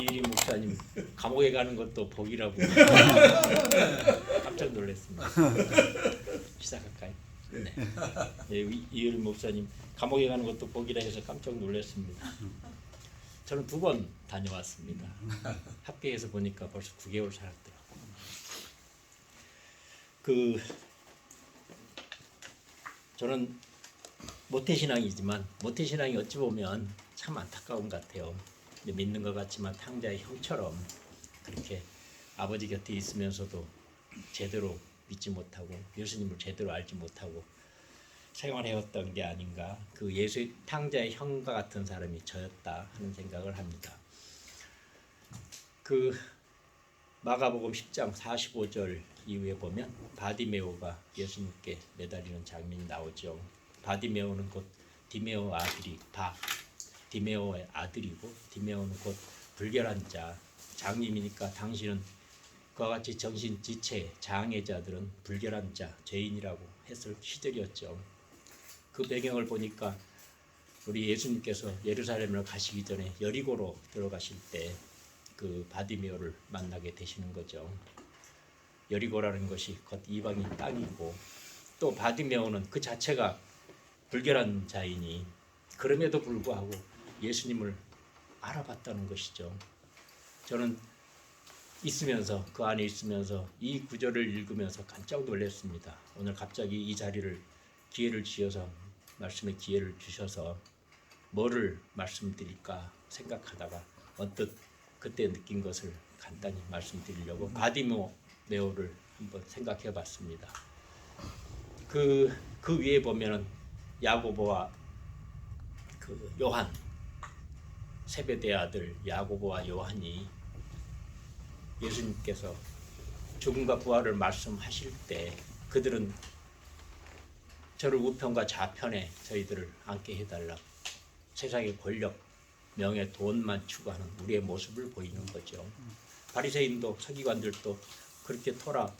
이일이 목사님 감옥에 가는 것도 복이라고 깜짝 놀랐습니다. 시작할까요? 네. 예, 이- 이일 목사님 감옥에 가는 것도 복이라 해서 깜짝 놀랐습니다. 저는 두 번 다녀왔습니다. 합계해서 보니까 벌써 9개월 살았더라고요. 그 저는 모태신앙이지만 모태신앙이 어찌 보면 참 안타까운 것 같아요. 믿는 것 같지만 탕자의 형처럼 그렇게 아버지 곁에 있으면서도 제대로 믿지 못하고 예수님을 제대로 알지 못하고 생활해왔던 게 아닌가 그 예수 탕자의 형과 같은 사람이 저였다 하는 생각을 합니다. 그 마가복음 10장 45절 이후에 보면 바디메오가 예수님께 매달리는 장면이 나오죠. 바디메오는 곧 디메오 아들이 바 디메오의 아들이고 디메오는 곧 불결한 자 장님이니까 당신은 그와 같이 정신 지체 장애자들은 불결한 자 죄인이라고 했을 시절이었죠. 그 배경을 보니까 우리 예수님께서 예루살렘을 가시기 전에 여리고로 들어가실 때 그 바디메오를 만나게 되시는 거죠. 여리고라는 것이 곧 이방인 땅이고 또 바디메오는 그 자체가 불결한 자이니 그럼에도 불구하고 예수님을 알아봤다는 것이죠. 저는 있으면서 그 안에 있으면서 이 구절을 읽으면서 깜짝 놀랐습니다. 오늘 갑자기 이 자리를 기회를 주셔서 말씀의 기회를 주셔서 뭐를 말씀드릴까 생각하다가 언뜻 그때 느낀 것을 간단히 말씀드리려고 바디모 메오를 한번 생각해 봤습니다. 그, 그 위에 보면은 야고보와 그 요한 세베대 아들 야고보와 요한이 예수님께서 죽음과 부활을 말씀하실 때 그들은 저를 우편과 좌편에 저희들을 앉게 해달라 세상의 권력, 명예, 돈만 추구하는 우리의 모습을 보이는 거죠. 바리새인도 서기관들도 그렇게 토라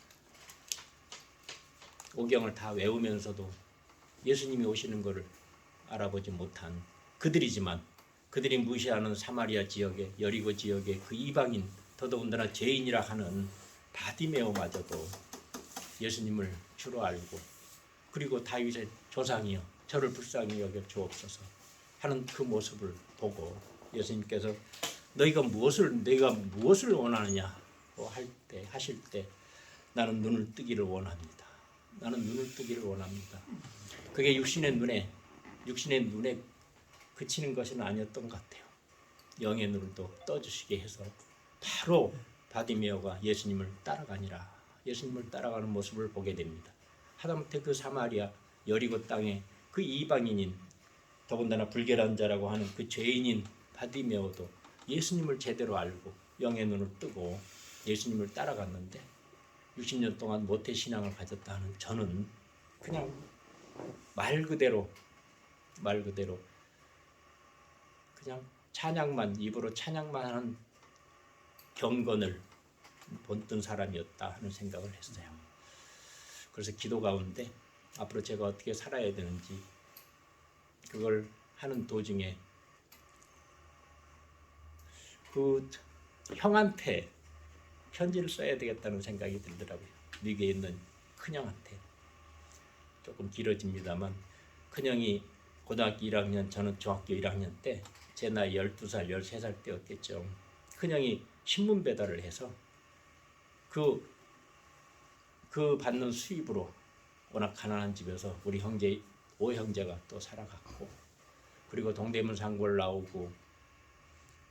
오경을 다 외우면서도 예수님이 오시는 것을 알아보지 못한 그들이지만 그들이 무시하는 사마리아 지역의 여리고 지역의 그 이방인 더더군다나 죄인이라 하는 바디메오마저도 예수님을 주로 알고 그리고 다윗의 조상이여 저를 불쌍히 여겨 주옵소서 하는 그 모습을 보고 예수님께서 너희가 무엇을 너희가 무엇을 원하느냐고 할때 하실 때 나는 눈을 뜨기를 원합니다. 나는 눈을 뜨기를 원합니다. 그게 육신의 눈에 육신의 눈에 그치는 것은 아니었던 것 같아요. 영의 또 떠주시게 해서 바로 바디메어가 예수님을 따라가니라 예수님을 따라가는 모습을 보게 됩니다. 하다못해 그 사마리아 여리고 땅에 그 이방인인 더군다나 불결한 자라고 하는 그 죄인인 바디메어도 예수님을 제대로 알고 영의 눈을 뜨고 예수님을 따라갔는데 60년 동안 모태 신앙을 가졌다 하는 저는 그냥 말 그대로 말 그대로 그냥 찬양만 입으로 찬양만 하는 경건을 본뜬 사람이었다 하는 생각을 했어요. 그래서 기도 가운데 앞으로 제가 어떻게 살아야 되는지 그걸 하는 도중에 그 형한테 편지를 써야 되겠다는 생각이 들더라고요. 미국에 있는 큰형한테 조금 길어집니다만 큰형이 고등학교 1학년 저는 중학교 1학년 때 제 나이 12살 13살 때였겠죠. 큰형이 신문 배달을 해서 그, 그 받는 수입으로 워낙 가난한 집에서 우리 형제 오 형제가 또 살아갔고 그리고 동대문 상고를 나오고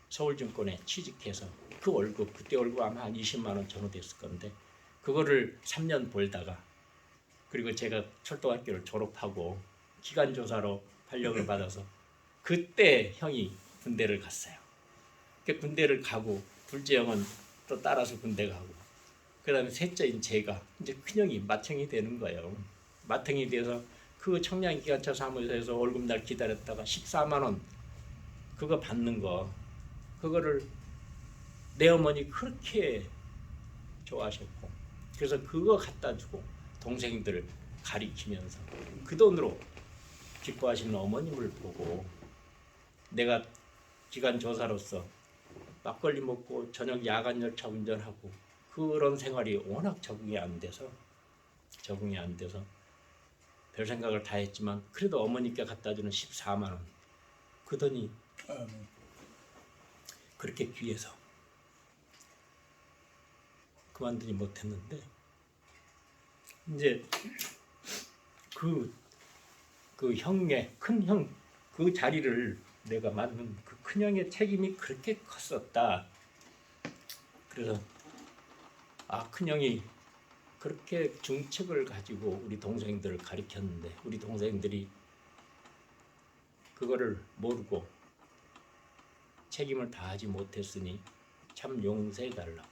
서울증권에 취직해서 그 월급 그때 월급 아마 한 20만 원 정도 됐을 건데 그거를 3년 벌다가 그리고 제가 철도학교를 졸업하고 기간 조사로 발령을 받아서 그때 형이 군대를 갔어요. 그 군대를 가고 둘째 형은 또 따라서 군대 가고 그다음에 셋째인 제가 이제 큰형이 맏형이 되는 거예요. 맏형이 돼서 그 청량 기관차 사무소에서 월급날 기다렸다가 14만 원 그거 받는 거 그거를 내 어머니 그렇게 좋아하셨고 그래서 그거 갖다 주고 동생들을 가리키면서 그 돈으로 기뻐하시는 어머님을 보고 내가 기관 조사로서 막걸리 먹고 저녁 야간 열차 운전하고 그런 생활이 워낙 적응이 안 돼서 적응이 안 돼서 별 생각을 다 했지만 그래도 어머니께 갖다 주는 14만 원. 그 돈이 아, 그렇게 귀해서 그만두지 못했는데 이제 그, 그 형의 큰 형 그 자리를 내가 맡는 그 큰형의 책임이 그렇게 컸었다. 그래서 아 큰형이 그렇게 중책을 가지고 우리 동생들을 가리켰는데 우리 동생들이 그거를 모르고 책임을 다하지 못했으니 참 용서해 달라.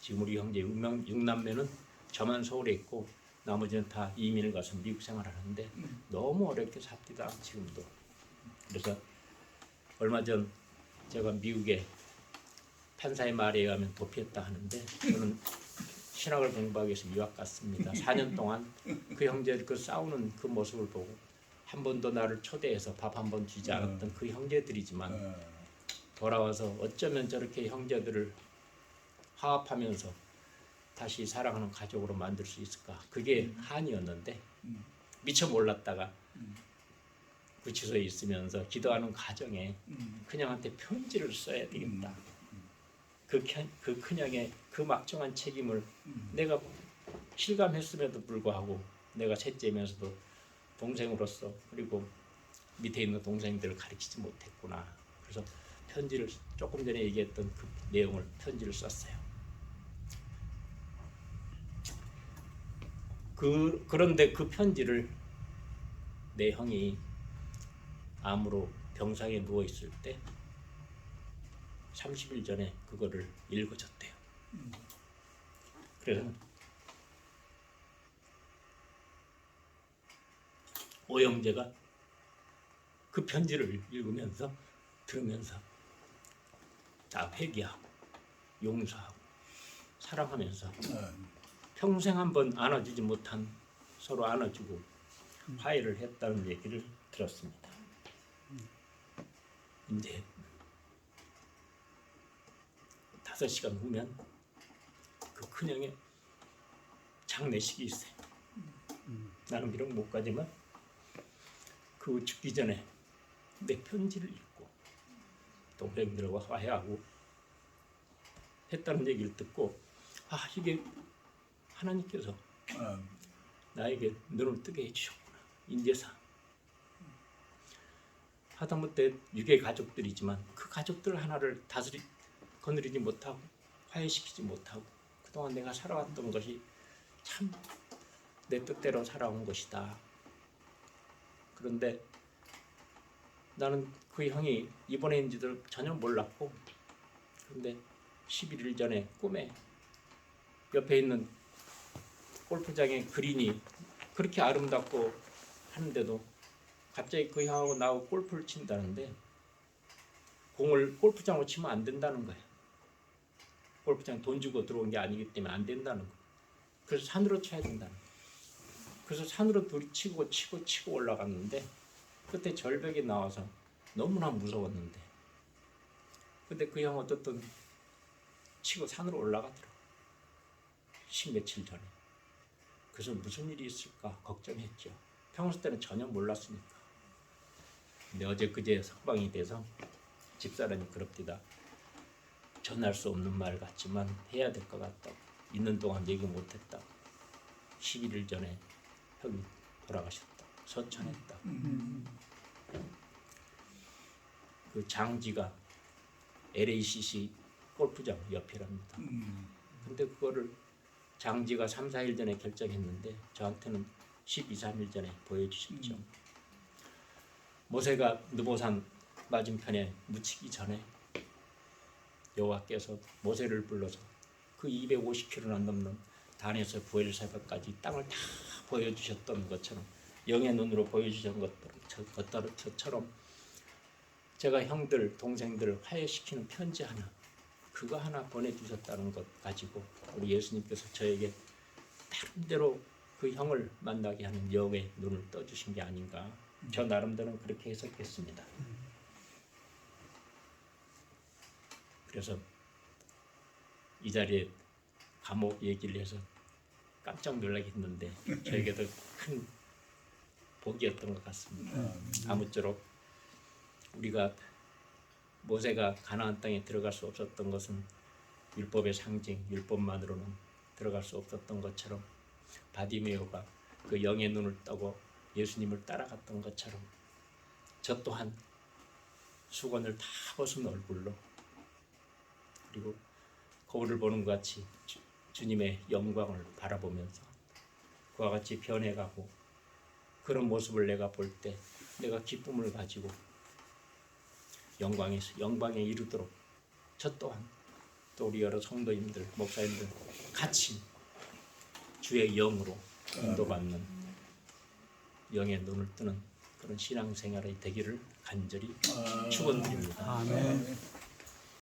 지금 우리 형제 육남, 육남매는 저만 서울에 있고 나머지는 다 이민을 가서 미국 생활을 하는데 너무 어렵게 삽니다 지금도. 그래서 얼마 전 제가 미국에 판사의 말에 의하면 도피했다 하는데 저는 신학을 공부하기 위해서 유학 갔습니다. 4년 동안 그 형제들 그 싸우는 그 모습을 보고 한 번도 나를 초대해서 밥 한 번 주지 않았던 그 형제들이지만 아, 돌아와서 어쩌면 저렇게 형제들을 화합하면서 다시 사랑하는 가족으로 만들 수 있을까? 그게 한이었는데 음. 미처 몰랐다가 음. 구치소에 있으면서 기도하는 과정에 음, 큰형한테 편지를 써야 되겠다. 그, 큰- 그 큰형의 그 막중한 책임을 음. 내가 실감했음에도 불구하고 내가 셋째면서도 동생으로서 그리고 밑에 있는 동생들을 가르치지 못했구나. 그래서 편지를 조금 전에 얘기했던 그 내용을 편지를 썼어요. 그 그런데 그 편지를 내 형이 암으로 병상에 누워 있을 때 30일 전에 그거를 읽어줬대요. 그래서 오영재가 그 편지를 읽으면서 들으면서 다 회개하고 용서하고 사랑하면서 아, 평생 한번 안아주지 못한 서로 안아주고 화해를 했다는 얘기를 들었습니다. 이제 다섯 시간 후면 그 큰형의 장례식이 있어요. 나는 비록 못 가지만 그 죽기 전에 내 편지를 읽고 동생들과 화해하고 했다는 얘기를 듣고 아 이게 하나님께서 아, 나에게 눈을 뜨게 해주셨구나. 인제사 하다못해 유괴 가족들이지만 그 가족들 하나를 다스리 거느리지 못하고 화해시키지 못하고 그동안 내가 살아왔던 것이 참 내 뜻대로 살아온 것이다. 그런데 나는 그 형이 입원했는지도 전혀 몰랐고 그런데 11일 전에 꿈에 옆에 있는 골프장의 그린이 그렇게 아름답고 하는데도 갑자기 그 형하고 나하고 골프를 친다는데 공을 골프장으로 치면 안 된다는 거야. 골프장 돈 주고 들어온 게 아니기 때문에 안 된다는 거. 그래서 산으로 쳐야 된다는 거. 그래서 산으로 둘이 치고 치고 치고 올라갔는데 그때 절벽이 나와서 너무나 무서웠는데 근데 그 형 어떻든 치고 산으로 올라가더라고. 십 며칠 전에. 그래서 무슨 일이 있을까 걱정했죠. 평소 때는 전혀 몰랐으니까. 근데 어제 그제 석방이 돼서 집사람이 그럽디다. 전할 수 없는 말 같지만 해야 될 것 같다고. 있는 동안 얘기 못했다. 11일 전에 형이 돌아가셨다. 서천했다. 그 장지가 LACC 골프장 옆이랍니다. 음, 근데 그거를 장지가 3, 4일 전에 결정했는데 저한테는 12, 3일 전에 보여주셨죠. 모세가 느보산 맞은편에 묻히기 전에 여호와께서 모세를 불러서 그 250km나 넘는 단에서 부엘세바까지 땅을 다 보여주셨던 것처럼 영의 눈으로 보여주신 것처럼 제가 형들 동생들을 화해시키는 편지 하나 그거 하나 보내주셨다는 것 가지고 우리 예수님께서 저에게 나름대로 그 형을 만나게 하는 영의 눈을 떠주신 게 아닌가 저 나름대로는 그렇게 해석했습니다. 그래서 이 자리에 감옥 얘기를 해서 깜짝 놀라겠는데 저에게도 큰 복이었던 것 같습니다. 아무쪼록 우리가 모세가 가나안 땅에 들어갈 수 없었던 것은 율법의 상징, 율법만으로는 들어갈 수 없었던 것처럼 바디메오가 그 영의 눈을 떠고 예수님을 따라갔던 것처럼 저 또한 수건을 다 벗은 얼굴로 그리고 거울을 보는 것 같이 주, 주님의 영광을 바라보면서 그와 같이 변해가고 그런 모습을 내가 볼 때 내가 기쁨을 가지고 영광에 영광에 이르도록 저 또한 또 우리 여러 성도님들 목사님들 같이 주의 영으로 인도받는 영의 눈을 뜨는 그런 신앙생활이 되기를 간절히 축원드립니다. 아멘.